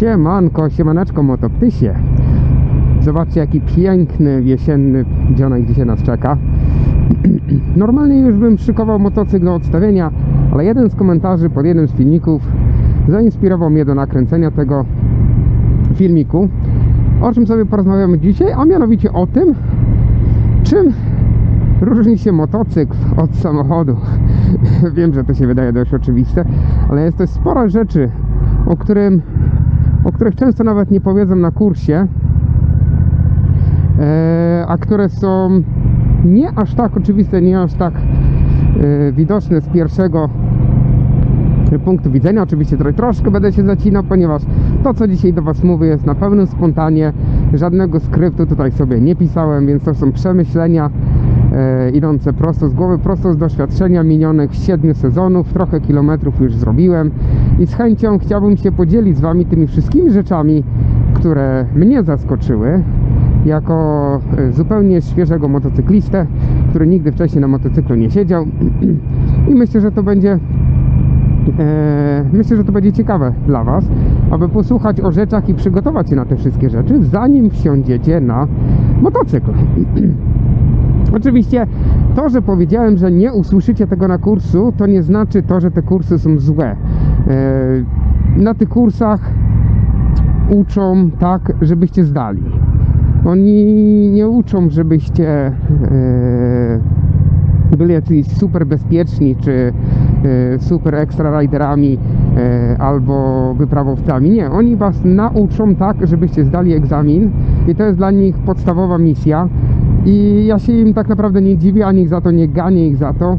Siemanko, siemaneczko motoptysie. Zobaczcie jaki piękny jesienny dzionek dzisiaj nas czeka. Normalnie już bym szykował motocykl do odstawienia, ale jeden z komentarzy pod jednym z filmików zainspirował mnie do nakręcenia tego filmiku. O czym sobie porozmawiamy dzisiaj, a mianowicie o tym, czym różni się motocykl od samochodu. Wiem, że to się wydaje dość oczywiste, ale jest to sporo rzeczy, o, którym, o których często nawet nie powiedzą na kursie, e, a które są nie aż tak oczywiste, nie aż tak e, widoczne z pierwszego punktu widzenia. Oczywiście troszkę będę się zacinał, ponieważ to, co dzisiaj do Was mówię, jest na pełnym spontanie. Żadnego skryptu tutaj sobie nie pisałem, więc to są przemyślenia e, idące prosto z głowy, prosto z doświadczenia minionych 7 sezonów. Trochę kilometrów już zrobiłem i z chęcią chciałbym się podzielić z Wami tymi wszystkimi rzeczami, które mnie zaskoczyły jako e, zupełnie świeżego motocyklistę, który nigdy wcześniej na motocyklu nie siedział. I myślę, że to będzie E, myślę, że to będzie ciekawe dla Was, aby posłuchać o rzeczach i przygotować się na te wszystkie rzeczy, zanim wsiądziecie na motocykl. Oczywiście to, że powiedziałem, że nie usłyszycie tego na kursu, to nie znaczy to, że te kursy są złe. E, na tych kursach uczą tak, żebyście zdali. Oni nie uczą, żebyście e, byli jacyś super bezpieczni, czy e, super ekstra riderami albo wyprawowcami. Nie, oni was nauczą tak, żebyście zdali egzamin i to jest dla nich podstawowa misja. I ja się im tak naprawdę nie dziwię, ani ich za to nie ganię ich za to,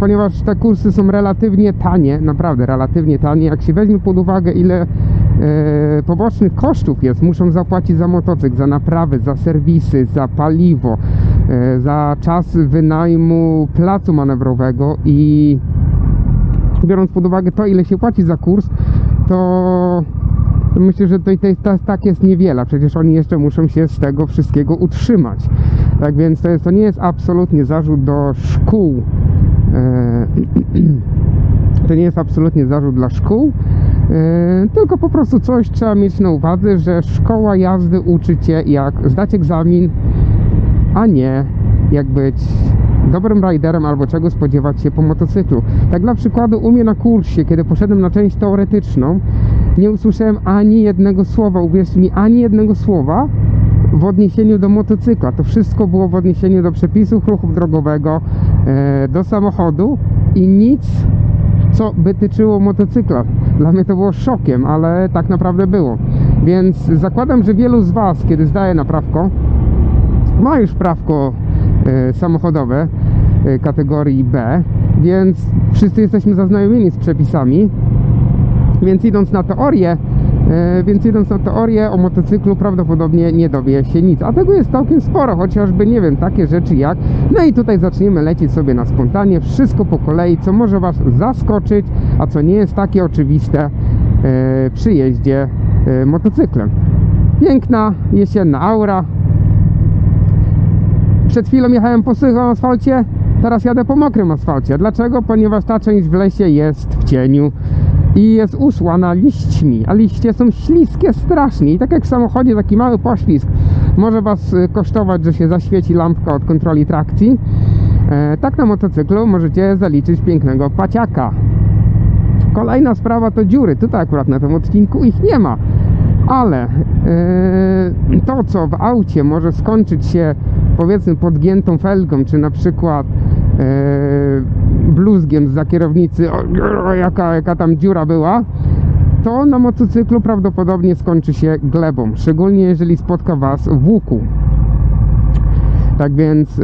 ponieważ te kursy są relatywnie tanie, naprawdę relatywnie tanie. Jak się weźmie pod uwagę, ile e, pobocznych kosztów jest, muszą zapłacić za motocykl, za naprawy, za serwisy, za paliwo, e, za czas wynajmu placu manewrowego i biorąc pod uwagę to, ile się płaci za kurs, to to myślę, że to, to, to tak jest niewiele. Przecież oni jeszcze muszą się z tego wszystkiego utrzymać. Tak więc to, jest, to nie jest absolutnie zarzut do szkół. E, to nie jest absolutnie zarzut dla szkół, e, tylko po prostu coś trzeba mieć na uwadze, że szkoła jazdy uczy cię jak zdać egzamin, a nie jak być dobrym riderem albo czego spodziewać się po motocyklu. Tak dla przykładu u mnie na kursie, kiedy poszedłem na część teoretyczną, nie usłyszałem ani jednego słowa, uwierzcie mi, ani jednego słowa w odniesieniu do motocykla. To wszystko było w odniesieniu do przepisów ruchu drogowego, e, do samochodu i nic, co by tyczyło motocykla. Dla mnie to było szokiem, ale tak naprawdę było. Więc zakładam, że wielu z Was, kiedy zdaje na prawko, ma już prawko e, samochodowe e, kategorii B, więc wszyscy jesteśmy zaznajomieni z przepisami. Więc idąc na teorię, e, więc idąc na teorię o motocyklu prawdopodobnie nie dowie się nic. A tego jest całkiem sporo, chociażby nie wiem, takie rzeczy jak. No i tutaj zaczniemy lecieć sobie na spontanie, wszystko po kolei, co może Was zaskoczyć, a co nie jest takie oczywiste e, przy jeździe e, motocyklem. Piękna jesienna aura. Przed chwilą jechałem po suchym asfalcie, teraz jadę po mokrym asfalcie. Dlaczego? Ponieważ ta część w lesie jest w cieniu i jest usłana liśćmi, a liście są śliskie strasznie. I tak jak w samochodzie taki mały poślizg może Was y, kosztować, że się zaświeci lampka od kontroli trakcji, e, tak na motocyklu możecie zaliczyć pięknego paciaka. Kolejna sprawa to dziury, tutaj akurat na tym odcinku ich nie ma, ale e, to co w aucie może skończyć się powiedzmy podgiętą felgą, czy na przykład e, bluzgiem za kierownicy, o, jaka, jaka tam dziura była, to na motocyklu prawdopodobnie skończy się glebą, szczególnie jeżeli spotka Was w łuku. Tak więc e,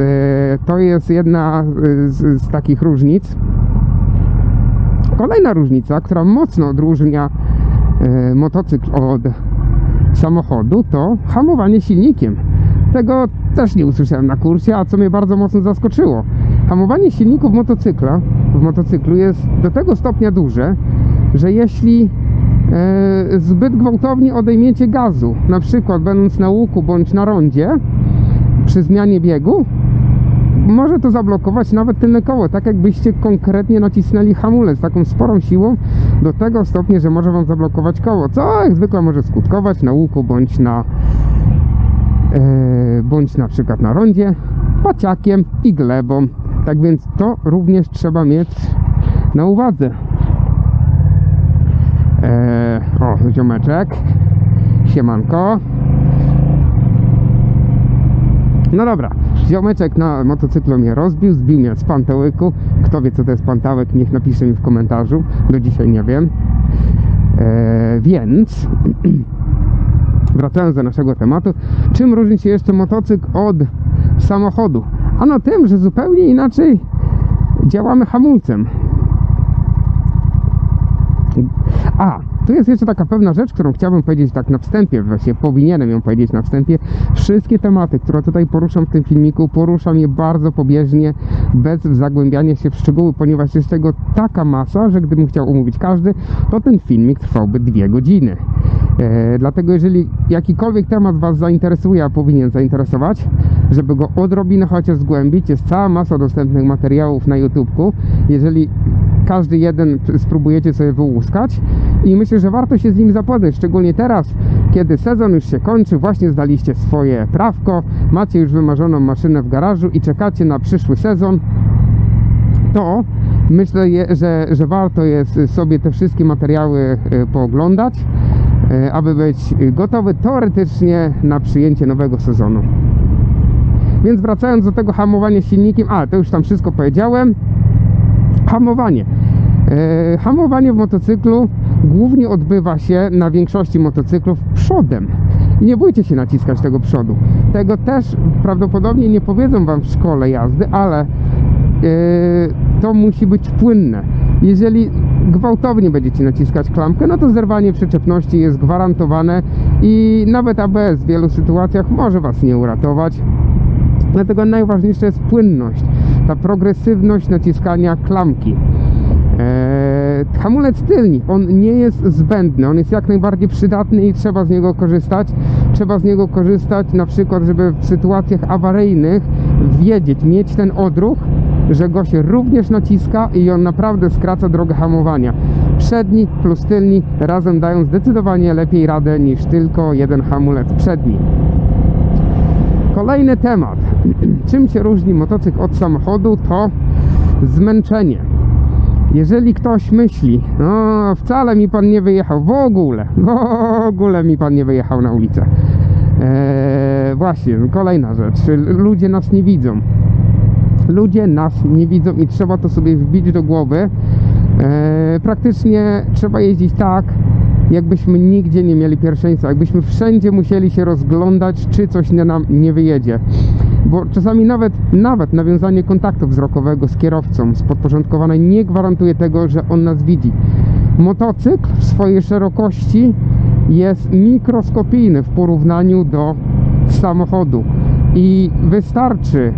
to jest jedna z, z takich różnic. Kolejna różnica, która mocno odróżnia e, motocykl od samochodu, to hamowanie silnikiem. Tego też nie usłyszałem na kursie, a co mnie bardzo mocno zaskoczyło. Hamowanie silników motocykla w motocyklu jest do tego stopnia duże, że jeśli e, zbyt gwałtownie odejmiecie gazu, na przykład będąc na łuku bądź na rondzie przy zmianie biegu, może to zablokować nawet tylne koło, tak jakbyście konkretnie nacisnęli hamulec taką sporą siłą do tego stopnia, że może wam zablokować koło, co jak zwykle może skutkować na łuku bądź na e, bądź na przykład na rondzie paciakiem i glebą. Tak więc to również trzeba mieć na uwadze. E, o, ziomeczek. Siemanko. No dobra, ziomeczek na motocyklu mnie rozbił, zbił mnie z pantełyku. Kto wie co to jest pantałek, niech napisze mi w komentarzu. Do dzisiaj nie wiem. E, więc wracając do naszego tematu, czym różni się jeszcze motocykl od samochodu? Ano tym, że zupełnie inaczej działamy hamulcem. A, tu jest jeszcze taka pewna rzecz, którą chciałbym powiedzieć tak na wstępie, właśnie powinienem ją powiedzieć na wstępie. Wszystkie tematy, które tutaj poruszam w tym filmiku, poruszam je bardzo pobieżnie, bez zagłębiania się w szczegóły, ponieważ jest tego taka masa, że gdybym chciał omówić każdy, to ten filmik trwałby dwie godziny. E, dlatego jeżeli jakikolwiek temat Was zainteresuje, a powinien zainteresować, żeby go odrobinę chociaż zgłębić, jest cała masa dostępnych materiałów na YouTubeku. Jeżeli każdy jeden spróbujecie sobie wyłuskać i myślę, że warto się z nim zapoznać, szczególnie teraz, kiedy sezon już się kończy, właśnie zdaliście swoje prawko, macie już wymarzoną maszynę w garażu i czekacie na przyszły sezon, to myślę, że, że warto jest sobie te wszystkie materiały e, pooglądać, e, aby być gotowy teoretycznie na przyjęcie nowego sezonu. Więc wracając do tego hamowania silnikiem, a to już tam wszystko powiedziałem. Hamowanie. E, hamowanie w motocyklu głównie odbywa się na większości motocyklów przodem. I nie bójcie się naciskać tego przodu. Tego też prawdopodobnie nie powiedzą Wam w szkole jazdy, ale e, to musi być płynne. Jeżeli gwałtownie będziecie naciskać klamkę, no to zerwanie przyczepności jest gwarantowane i nawet ABS w wielu sytuacjach może Was nie uratować. Dlatego najważniejsza jest płynność, ta progresywność naciskania klamki. Hamulec tylni, on nie jest zbędny, on jest jak najbardziej przydatny i trzeba z niego korzystać. Trzeba z niego korzystać na przykład, żeby w sytuacjach awaryjnych wiedzieć, mieć ten odruch, że go się również naciska i on naprawdę skraca drogę hamowania. Przedni plus tylni razem dają zdecydowanie lepiej radę niż tylko jeden hamulec przedni. Kolejny temat. Czym się różni motocykl od samochodu? To zmęczenie. Jeżeli ktoś myśli, no wcale mi pan nie wyjechał, w ogóle, w ogóle mi pan nie wyjechał na ulicę. Eee, właśnie, kolejna rzecz. Ludzie nas nie widzą. Ludzie nas nie widzą i trzeba to sobie wbić do głowy. Eee, praktycznie trzeba jeździć tak, jakbyśmy nigdzie nie mieli pierwszeństwa, jakbyśmy wszędzie musieli się rozglądać, czy coś nam nie wyjedzie. Bo czasami nawet, nawet nawiązanie kontaktu wzrokowego z kierowcą z podporządkowanej nie gwarantuje tego, że on nas widzi. Motocykl w swojej szerokości jest mikroskopijny w porównaniu do samochodu i wystarczy,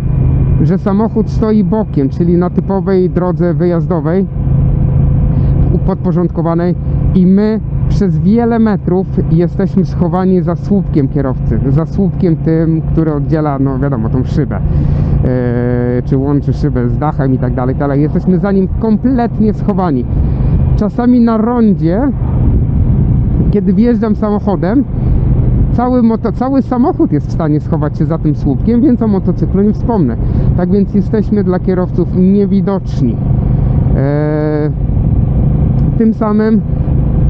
że samochód stoi bokiem, czyli na typowej drodze wyjazdowej, podporządkowanej i my przez wiele metrów jesteśmy schowani za słupkiem kierowcy, za słupkiem tym, który oddziela, no wiadomo, tą szybę, yy, czy łączy szybę z dachem i tak dalej, tak dalej. Jesteśmy za nim kompletnie schowani. Czasami na rondzie, kiedy wjeżdżam samochodem, cały, moto, cały samochód jest w stanie schować się za tym słupkiem, więc o motocyklu nie wspomnę. Tak więc jesteśmy dla kierowców niewidoczni. Eee, tym samym,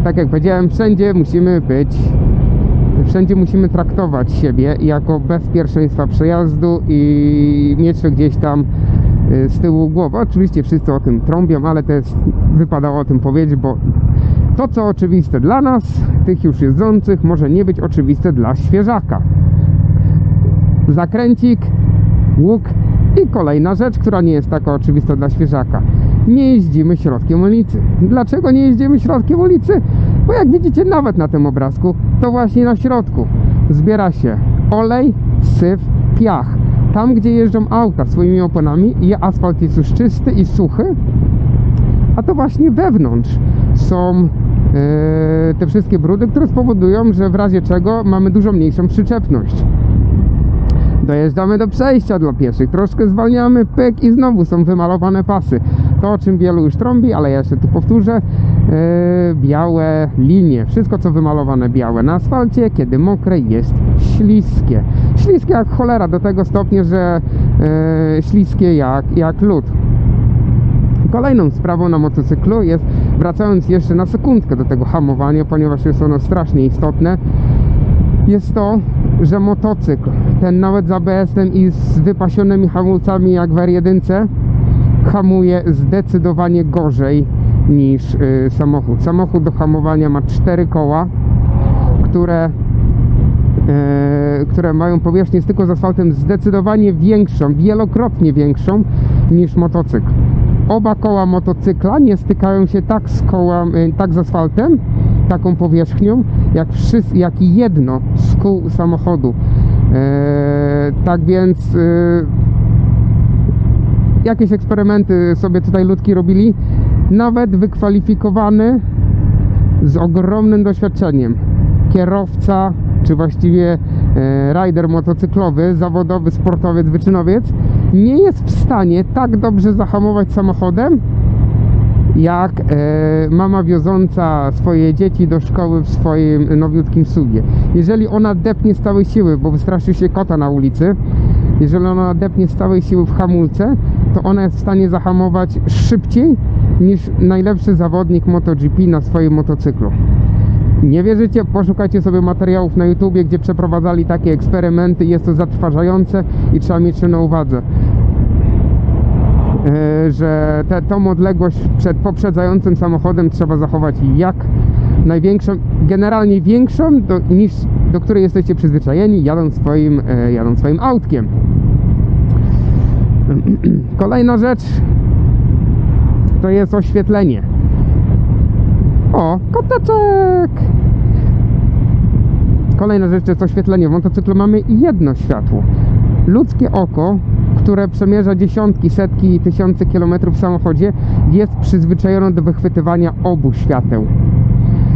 tak jak powiedziałem, wszędzie musimy być, wszędzie musimy traktować siebie jako bezpieczeństwa przejazdu i mieć to gdzieś tam y, z tyłu głowy. Oczywiście wszyscy o tym trąbią, ale też wypadało o tym powiedzieć, bo to, co oczywiste dla nas, tych już jeżdżących, może nie być oczywiste dla świeżaka. Zakręcik, łuk i kolejna rzecz, która nie jest taka oczywista dla świeżaka. Nie jeździmy środkiem ulicy. Dlaczego nie jeździmy środkiem ulicy? Bo jak widzicie nawet na tym obrazku, to właśnie na środku zbiera się olej, syf, piach. Tam, gdzie jeżdżą auta swoimi oponami asfalt jest już czysty i suchy, a to właśnie wewnątrz są e, te wszystkie brudy, które spowodują, że w razie czego mamy dużo mniejszą przyczepność. Dojeżdżamy do przejścia dla pieszych, troszkę zwalniamy, pyk i znowu są wymalowane pasy. To o czym wielu już trąbi, ale ja jeszcze tu powtórzę. Yy, białe linie, wszystko co wymalowane białe na asfalcie, kiedy mokre jest śliskie. Śliskie jak cholera, do tego stopnia, że yy, śliskie jak, jak lód. Kolejną sprawą na motocyklu jest, wracając jeszcze na sekundkę do tego hamowania, ponieważ jest ono strasznie istotne, jest to, że motocykl, ten nawet z ABS-em i z wypasionymi hamulcami jak w R1, hamuje zdecydowanie gorzej niż y, samochód. Samochód do hamowania ma cztery koła, które, e, które mają powierzchnię styku z asfaltem zdecydowanie większą, wielokrotnie większą niż motocykl. Oba koła motocykla nie stykają się tak z kołem, y, tak z asfaltem, taką powierzchnią, jak, wszys- jak i jedno z kół samochodu. E, tak więc e, jakieś eksperymenty sobie tutaj ludki robili. Nawet wykwalifikowany z ogromnym doświadczeniem kierowca, czy właściwie e, rider motocyklowy, zawodowy sportowiec, wyczynowiec, nie jest w stanie tak dobrze zahamować samochodem, jak e, mama wioząca swoje dzieci do szkoły w swoim nowiutkim subie. Jeżeli ona depnie z całej siły, bo wystraszy się kota na ulicy, jeżeli ona depnie z całej siły w hamulce, to ona jest w stanie zahamować szybciej niż najlepszy zawodnik MotoGP na swoim motocyklu. Nie wierzycie? Poszukajcie sobie materiałów na YouTubie, gdzie przeprowadzali takie eksperymenty. Jest to zatrważające i trzeba mieć to na uwadze. E, że tę tą odległość przed poprzedzającym samochodem trzeba zachować jak największą, generalnie większą do, niż do której jesteście przyzwyczajeni jadąc swoim, e, jadąc swoim autkiem. Kolejna rzecz to jest oświetlenie. O, koteczek! Kolejna rzecz to jest oświetlenie. W motocyklu mamy jedno światło. Ludzkie oko, które przemierza dziesiątki, setki, tysiące kilometrów w samochodzie, jest przyzwyczajone do wychwytywania obu świateł.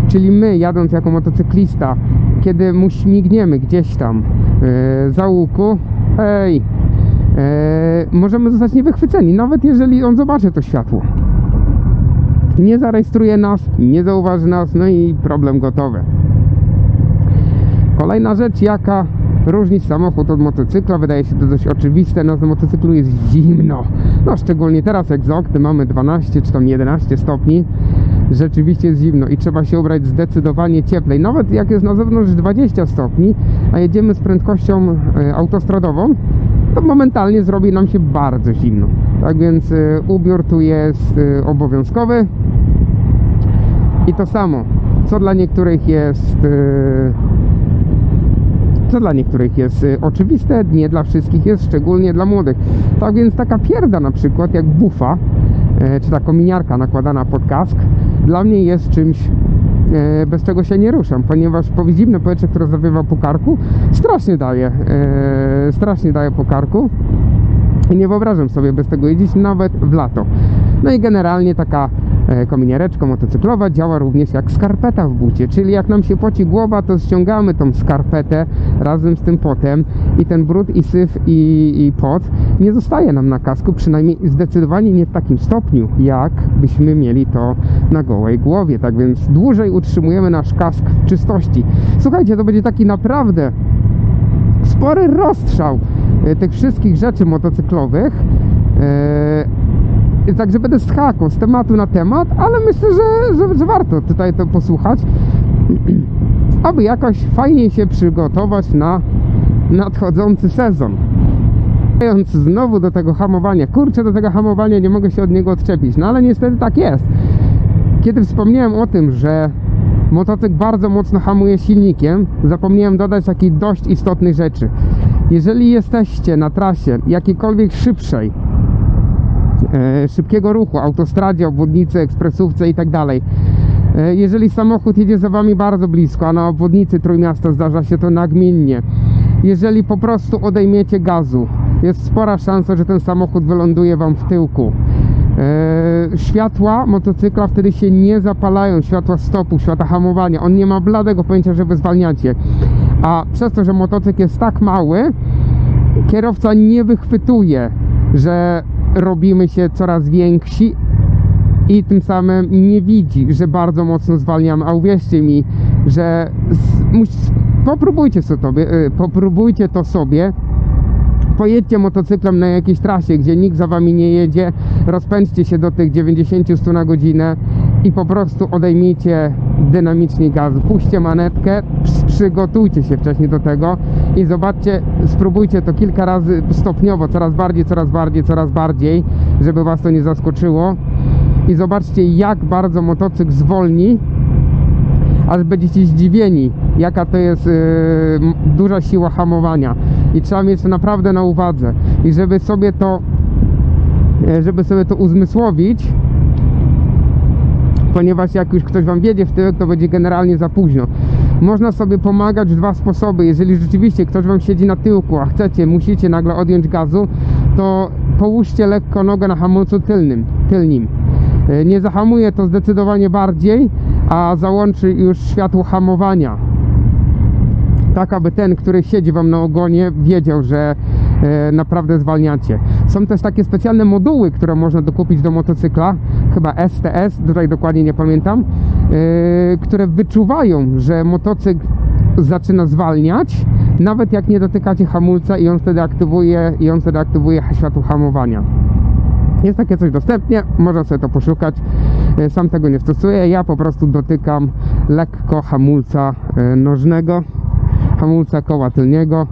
Czyli my, jadąc jako motocyklista, kiedy mu śmigniemy gdzieś tam yy, za łuku, hej, yy, możemy zostać niewychwyceni, nawet jeżeli on zobaczy to światło. Nie zarejestruje nas, nie zauważy nas, no i problem gotowy. Kolejna rzecz, jaka różni samochód od motocykla, wydaje się to dość oczywiste, na motocyklu jest zimno. No szczególnie teraz jak z okny mamy 12 czy tam 11 stopni, rzeczywiście zimno i trzeba się ubrać zdecydowanie cieplej. Nawet jak jest na zewnątrz 20 stopni, a jedziemy z prędkością e, autostradową, to momentalnie zrobi nam się bardzo zimno. Tak więc e, ubiór tu jest e, obowiązkowy. I to samo, co dla niektórych jest co dla niektórych jest oczywiste, nie dla wszystkich jest, szczególnie dla młodych. Tak więc taka pierda na przykład, jak bufa, czy ta kominiarka nakładana pod kask, dla mnie jest czymś, e, bez czego się nie ruszam, ponieważ zimne powietrze, które zawiewa po karku, strasznie daje, e, strasznie daje po karku. I nie wyobrażam sobie bez tego jeździć nawet w lato. No i generalnie taka e, kominiereczka motocyklowa działa również jak skarpeta w bucie, czyli jak nam się poci głowa, to ściągamy tą skarpetę razem z tym potem i ten brud i syf i, i pot nie zostaje nam na kasku, przynajmniej zdecydowanie nie w takim stopniu, jak byśmy mieli to na gołej głowie. Tak więc dłużej utrzymujemy nasz kask w czystości. Słuchajcie, to będzie taki naprawdę spory rozstrzał e, tych wszystkich rzeczy motocyklowych. Także będę skakał z tematu na temat, ale myślę, że, że, że warto tutaj to posłuchać, aby jakoś fajniej się przygotować na nadchodzący sezon. Wracając znowu do tego hamowania, kurczę, do tego hamowania nie mogę się od niego odczepić, no ale niestety tak jest. Kiedy wspomniałem o tym, że motocykl bardzo mocno hamuje silnikiem, zapomniałem dodać takiej dość istotnej rzeczy. Jeżeli jesteście na trasie jakiejkolwiek szybszej, szybkiego ruchu, autostradzie, obwodnicy, ekspresówce i tak. E, Jeżeli samochód jedzie za wami bardzo blisko, a na obwodnicy Trójmiasta zdarza się to nagminnie, jeżeli po prostu odejmiecie gazu, jest spora szansa, że ten samochód wyląduje wam w tyłku. E, światła motocykla wtedy się nie zapalają, światła stopu, światła hamowania. On nie ma bladego pojęcia, że wy zwalniacie. A przez to, że motocykl jest tak mały, kierowca nie wychwytuje, że robimy się coraz więksi i tym samym nie widzi, że bardzo mocno zwalniamy. A uwierzcie mi, że popróbujcie sobie, y, popróbujcie to sobie. Pojedźcie motocyklem na jakiejś trasie, gdzie nikt za wami nie jedzie, rozpędźcie się do tych 90-100 na godzinę i po prostu odejmijcie dynamicznie gaz. Puśćcie manetkę, przygotujcie się wcześniej do tego i zobaczcie, spróbujcie to kilka razy stopniowo, coraz bardziej, coraz bardziej, coraz bardziej, żeby was to nie zaskoczyło. I zobaczcie, jak bardzo motocykl zwolni, aż będziecie zdziwieni, jaka to jest yy, duża siła hamowania. I trzeba mieć to naprawdę na uwadze. I żeby sobie to, e, żeby sobie to uzmysłowić, ponieważ jak już ktoś wam wiedzie w tyłek, to będzie generalnie za późno. Można sobie pomagać w dwa sposoby. Jeżeli rzeczywiście ktoś wam siedzi na tyłku, a chcecie, musicie nagle odjąć gazu, to połóżcie lekko nogę na hamulcu tylnym, tylnim. E, Nie zahamuje to zdecydowanie bardziej, a załączy już światło hamowania. Tak, aby ten, który siedzi wam na ogonie, wiedział, że e, naprawdę zwalniacie. Są też takie specjalne moduły, które można dokupić do motocykla, chyba STS, tutaj dokładnie nie pamiętam, e, które wyczuwają, że motocykl zaczyna zwalniać, nawet jak nie dotykacie hamulca i on wtedy aktywuje, i on wtedy aktywuje światło hamowania. Jest takie coś dostępnie, można sobie to poszukać. E, Sam tego nie stosuję, ja po prostu dotykam lekko hamulca e, nożnego, hamulca koła tylniego,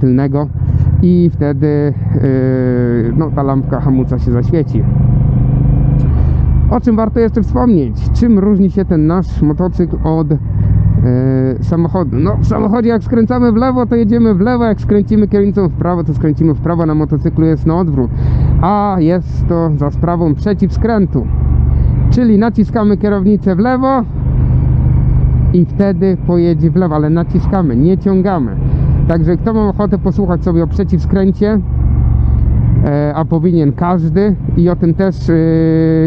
tylnego i wtedy no, ta lampka hamulca się zaświeci. O czym warto jeszcze wspomnieć? Czym różni się ten nasz motocykl od e, samochodu? No w samochodzie jak skręcamy w lewo, to jedziemy w lewo, jak skręcimy kierownicą w prawo, to skręcimy w prawo, na motocyklu jest na odwrót. A jest to za sprawą przeciwskrętu. Czyli naciskamy kierownicę w lewo i wtedy pojedzie w lewo, ale naciskamy, nie ciągamy. Także kto ma ochotę posłuchać sobie o przeciwskręcie, a powinien każdy i o tym też e,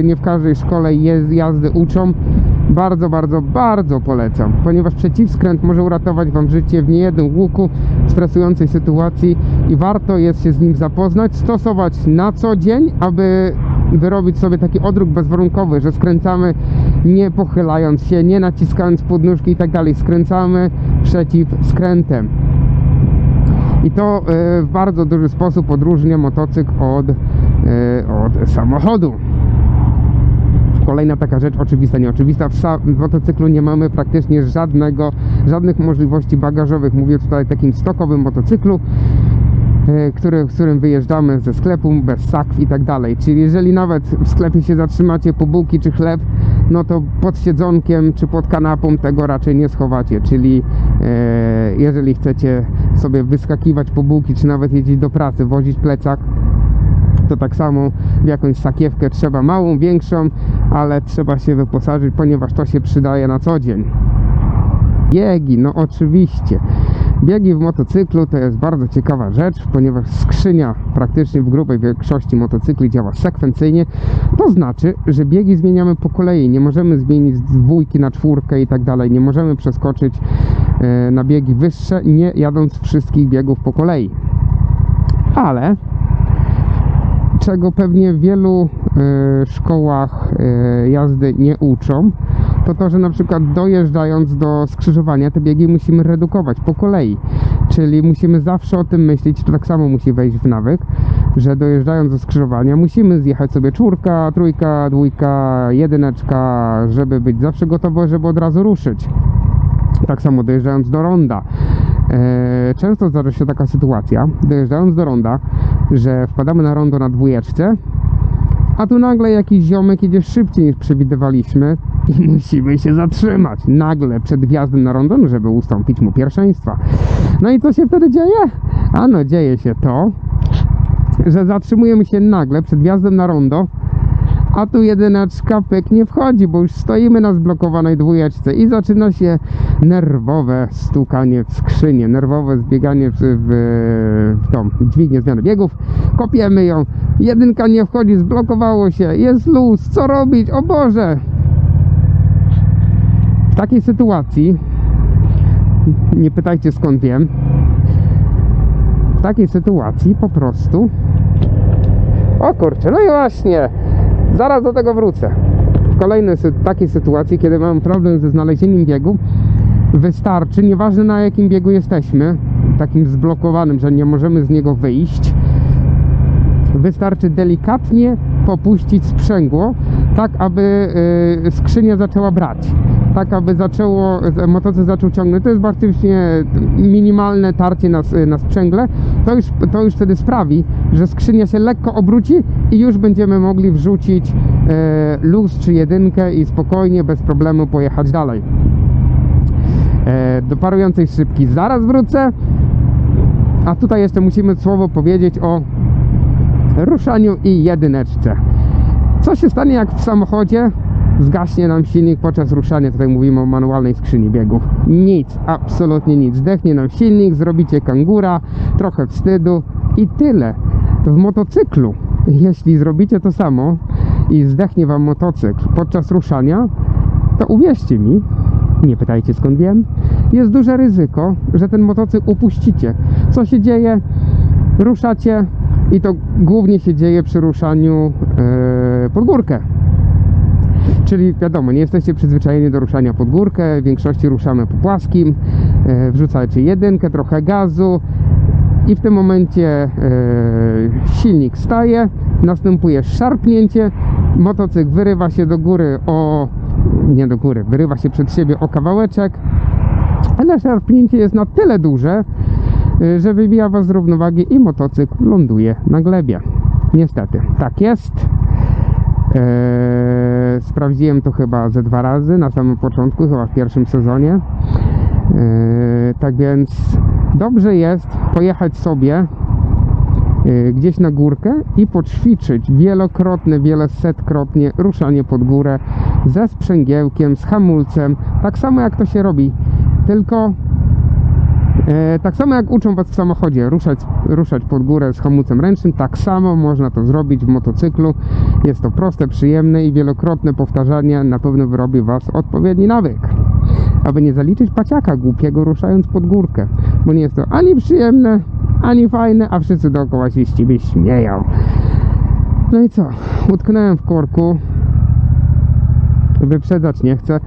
nie w każdej szkole jazdy uczą. Bardzo, bardzo, bardzo polecam, ponieważ przeciwskręt może uratować Wam życie w niejednym łuku, stresującej sytuacji i warto jest się z nim zapoznać, stosować na co dzień, aby wyrobić sobie taki odruch bezwarunkowy, że skręcamy nie pochylając się, nie naciskając podnóżki i tak dalej, skręcamy przeciwskrętem. I to e, w bardzo duży sposób odróżnia motocykl od, e, od samochodu. Kolejna taka rzecz oczywista, nieoczywista. W, motocyklu nie mamy praktycznie żadnego, żadnych możliwości bagażowych. Mówię tutaj o takim stokowym motocyklu, który, z którym wyjeżdżamy ze sklepu bez sakw i tak dalej. Czyli jeżeli nawet w sklepie się zatrzymacie po bułki czy chleb, no to pod siedzonkiem czy pod kanapą tego raczej nie schowacie. Czyli e, jeżeli chcecie sobie wyskakiwać po bułki, czy nawet jeździć do pracy, wozić plecak, to tak samo w jakąś sakiewkę trzeba małą, większą, ale trzeba się wyposażyć, ponieważ to się przydaje na co dzień. Biegi, no oczywiście. Biegi w motocyklu to jest bardzo ciekawa rzecz, ponieważ skrzynia praktycznie w grubej większości motocykli działa sekwencyjnie. To znaczy, że biegi zmieniamy po kolei. Nie możemy zmienić z dwójki na czwórkę i tak dalej. Nie możemy przeskoczyć e, na biegi wyższe, nie jadąc wszystkich biegów po kolei. Ale czego pewnie w wielu e, szkołach e, jazdy nie uczą, to to, że na przykład dojeżdżając do skrzyżowania te biegi musimy redukować po kolei. Czyli musimy zawsze o tym myśleć, to tak samo musi wejść w nawyk, że dojeżdżając do skrzyżowania musimy zjechać sobie czwórka, trójka, dwójka, jedyneczka, żeby być zawsze gotowy, żeby od razu ruszyć. Tak samo dojeżdżając do ronda. E, często zdarza się taka sytuacja, dojeżdżając do ronda, że wpadamy na rondo na dwójeczce, a tu nagle jakiś ziomek jedzie szybciej niż przewidywaliśmy i musimy się zatrzymać nagle przed wjazdem na rondo, no, żeby ustąpić mu pierwszeństwa. No i co się wtedy dzieje? Ano dzieje się to, że zatrzymujemy się nagle przed wjazdem na rondo, a tu jedyneczka pyk nie wchodzi, bo już stoimy na zblokowanej dwójeczce i zaczyna się nerwowe stukanie w skrzynię, nerwowe zbieganie w, w, w tą dźwignię zmiany biegów. Kopiemy ją, jedynka nie wchodzi, zblokowało się, jest luz, co robić? O Boże! W takiej sytuacji, nie pytajcie skąd wiem, w takiej sytuacji po prostu. O kurczę, no i właśnie, zaraz do tego wrócę. W kolejnej sy- takiej sytuacji, kiedy mam problem ze znalezieniem biegu, wystarczy, nieważne na jakim biegu jesteśmy, takim zblokowanym, że nie możemy z niego wyjść, wystarczy delikatnie popuścić sprzęgło, tak aby y, skrzynia zaczęła brać. Tak aby zaczęło, motocykl zaczął ciągnąć. To jest praktycznie minimalne tarcie na, na sprzęgle. To już, to już wtedy sprawi, że skrzynia się lekko obróci i już będziemy mogli wrzucić e, luz czy jedynkę i spokojnie, bez problemu pojechać dalej. E, do parującej szybki zaraz wrócę. A tutaj jeszcze musimy słowo powiedzieć o ruszaniu i jedyneczce. Co się stanie, jak w samochodzie zgaśnie nam silnik podczas ruszania? Tutaj mówimy o manualnej skrzyni biegów. Nic, absolutnie nic. Zdechnie nam silnik, zrobicie kangura, trochę wstydu i tyle. W motocyklu, jeśli zrobicie to samo i zdechnie wam motocykl podczas ruszania, to uwierzcie mi, nie pytajcie skąd wiem, jest duże ryzyko, że ten motocykl upuścicie. Co się dzieje? Ruszacie i to głównie się dzieje przy ruszaniu e, pod górkę. Czyli wiadomo, nie jesteście przyzwyczajeni do ruszania pod górkę, w większości ruszamy po płaskim, e, wrzucacie jedynkę, trochę gazu i w tym momencie e, silnik staje, następuje szarpnięcie, motocykl wyrywa się do góry o, nie do góry, wyrywa się przed siebie o kawałeczek, ale szarpnięcie jest na tyle duże, y, że wybija was z równowagi i motocykl ląduje na glebie. Niestety, tak jest. Eee, sprawdziłem to chyba ze dwa razy na samym początku, chyba w pierwszym sezonie. Eee, tak więc dobrze jest pojechać sobie y, gdzieś na górkę i poćwiczyć wielokrotne, wielosetkrotnie ruszanie pod górę ze sprzęgiełkiem, z hamulcem, tak samo jak to się robi, tylko e, tak samo jak uczą Was w samochodzie ruszać, ruszać pod górę z hamulcem ręcznym, tak samo można to zrobić w motocyklu. Jest to proste, przyjemne i wielokrotne powtarzanie na pewno wyrobi Was odpowiedni nawyk. Aby nie zaliczyć paciaka głupiego ruszając pod górkę, bo nie jest to ani przyjemne, ani fajne, a wszyscy dookoła się z Ciebie śmieją. No i co? Utknąłem w korku. Wyprzedzać nie chcę.